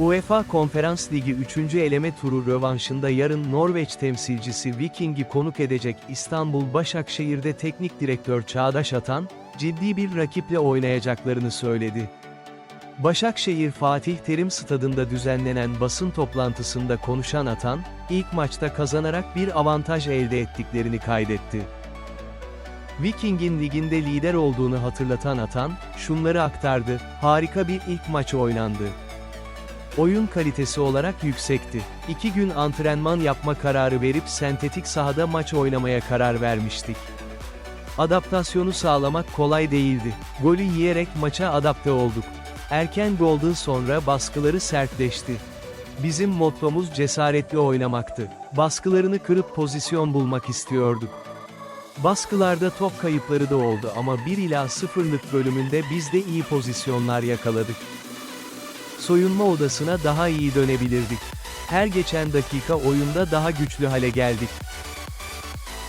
UEFA Konferans Ligi 3. eleme turu rövanşında yarın Norveç temsilcisi Viking'i konuk edecek İstanbul Başakşehir'de teknik direktör Çağdaş Atan, ciddi bir rakiple oynayacaklarını söyledi. Başakşehir Fatih Terim Stadında düzenlenen basın toplantısında konuşan Atan, ilk maçta kazanarak bir avantaj elde ettiklerini kaydetti. Viking'in liginde lider olduğunu hatırlatan Atan, şunları aktardı, harika bir ilk maç oynandı. Oyun kalitesi olarak yüksekti. İki gün antrenman yapma kararı verip sentetik sahada maç oynamaya karar vermiştik. Adaptasyonu sağlamak kolay değildi. Golü yiyerek maça adapte olduk. Erken golden sonra baskıları sertleşti. Bizim mottomuz cesaretli oynamaktı. Baskılarını kırıp pozisyon bulmak istiyorduk. Baskılarda top kayıpları da oldu ama 1 ila 0'lık bölümünde biz de iyi pozisyonlar yakaladık. Soyunma odasına daha iyi dönebilirdik. Her geçen dakika oyunda daha güçlü hale geldik.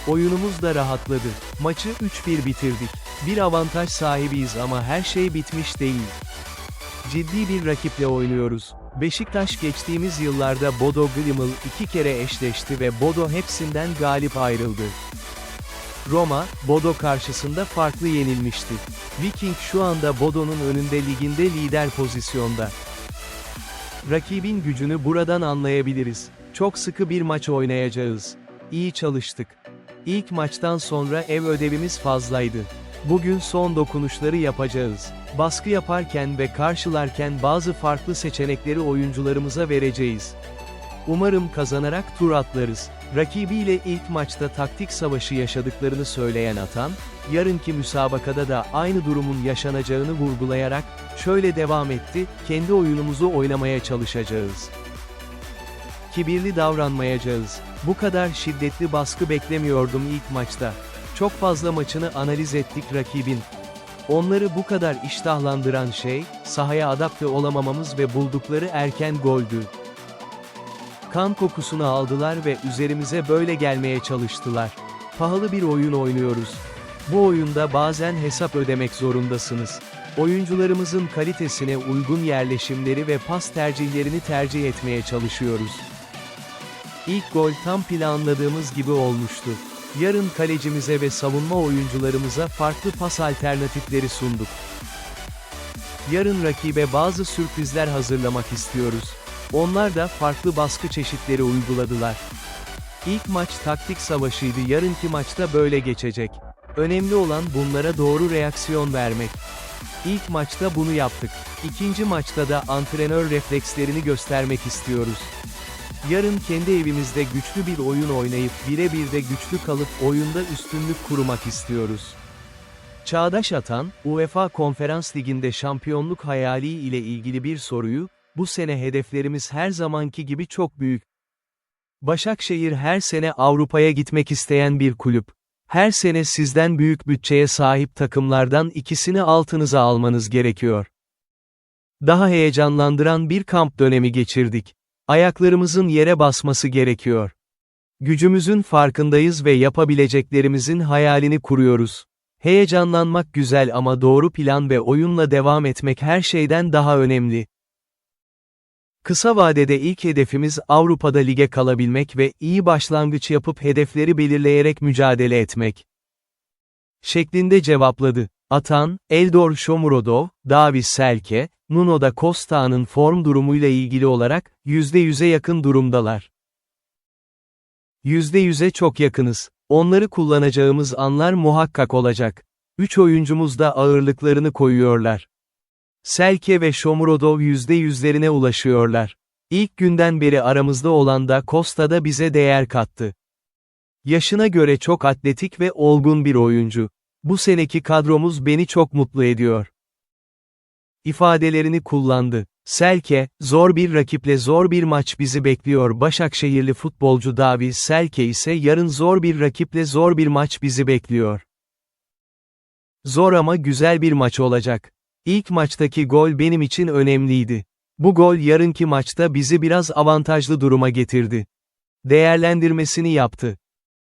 Oyunumuz da rahatladı. Maçı 3-1 bitirdik. Bir avantaj sahibiyiz ama her şey bitmiş değil. Ciddi bir rakiple oynuyoruz. Beşiktaş geçtiğimiz yıllarda Bodo Glimmel iki kere eşleşti ve Bodo hepsinden galip ayrıldı. Roma, Bodo karşısında farklı yenilmişti. Viking şu anda Bodo'nun önünde liginde lider pozisyonda. Rakibin gücünü buradan anlayabiliriz. Çok sıkı bir maç oynayacağız. İyi çalıştık. İlk maçtan sonra ev ödevimiz fazlaydı. Bugün son dokunuşları yapacağız. Baskı yaparken ve karşılarken bazı farklı seçenekleri oyuncularımıza vereceğiz. Umarım kazanarak tur atlarız. Rakibiyle ilk maçta taktik savaşı yaşadıklarını söyleyen Atan, yarınki müsabakada da aynı durumun yaşanacağını vurgulayarak, şöyle devam etti, kendi oyunumuzu oynamaya çalışacağız. Kibirli davranmayacağız. Bu kadar şiddetli baskı beklemiyordum ilk maçta. Çok fazla maçını analiz ettik rakibin. Onları bu kadar iştahlandıran şey, sahaya adapte olamamamız ve buldukları erken goldü. Kan kokusunu aldılar ve üzerimize böyle gelmeye çalıştılar. Pahalı bir oyun oynuyoruz. Bu oyunda bazen hesap ödemek zorundasınız. Oyuncularımızın kalitesine uygun yerleşimleri ve pas tercihlerini tercih etmeye çalışıyoruz. İlk gol tam planladığımız gibi olmuştu. Yarın kalecimize ve savunma oyuncularımıza farklı pas alternatifleri sunduk. Yarın rakibe bazı sürprizler hazırlamak istiyoruz. Onlar da farklı baskı çeşitleri uyguladılar. İlk maç taktik savaşıydı yarınki maçta böyle geçecek. Önemli olan bunlara doğru reaksiyon vermek. İlk maçta bunu yaptık. İkinci maçta da antrenör reflekslerini göstermek istiyoruz. Yarın kendi evimizde güçlü bir oyun oynayıp birebir de güçlü kalıp oyunda üstünlük kurmak istiyoruz. Çağdaş Atan, UEFA Konferans Ligi'nde şampiyonluk hayali ile ilgili bir soruyu, bu sene hedeflerimiz her zamanki gibi çok büyük. Başakşehir her sene Avrupa'ya gitmek isteyen bir kulüp. Her sene sizden büyük bütçeye sahip takımlardan ikisini altınıza almanız gerekiyor. Daha heyecanlandıran bir kamp dönemi geçirdik. Ayaklarımızın yere basması gerekiyor. Gücümüzün farkındayız ve yapabileceklerimizin hayalini kuruyoruz. Heyecanlanmak güzel ama doğru plan ve oyunla devam etmek her şeyden daha önemli. Kısa vadede ilk hedefimiz Avrupa'da lige kalabilmek ve iyi başlangıç yapıp hedefleri belirleyerek mücadele etmek. Şeklinde cevapladı. Atan, Eldor Shomurodov, Davis Selke, Nuno da Costa'nın form durumuyla ilgili olarak, %100'e yakın durumdalar. %100'e çok yakınız. Onları kullanacağımız anlar muhakkak olacak. Üç oyuncumuz da ağırlıklarını koyuyorlar. Selke ve Shomurodov %100'lerine ulaşıyorlar. İlk günden beri aramızda olan da Costa da bize değer kattı. Yaşına göre çok atletik ve olgun bir oyuncu. Bu seneki kadromuz beni çok mutlu ediyor. İfadelerini kullandı. Selke, zor bir rakiple zor bir maç bizi bekliyor. Başakşehirli futbolcu Davi Selke ise yarın zor bir rakiple zor bir maç bizi bekliyor. Zor ama güzel bir maç olacak. İlk maçtaki gol benim için önemliydi. Bu gol yarınki maçta bizi biraz avantajlı duruma getirdi. Değerlendirmesini yaptı.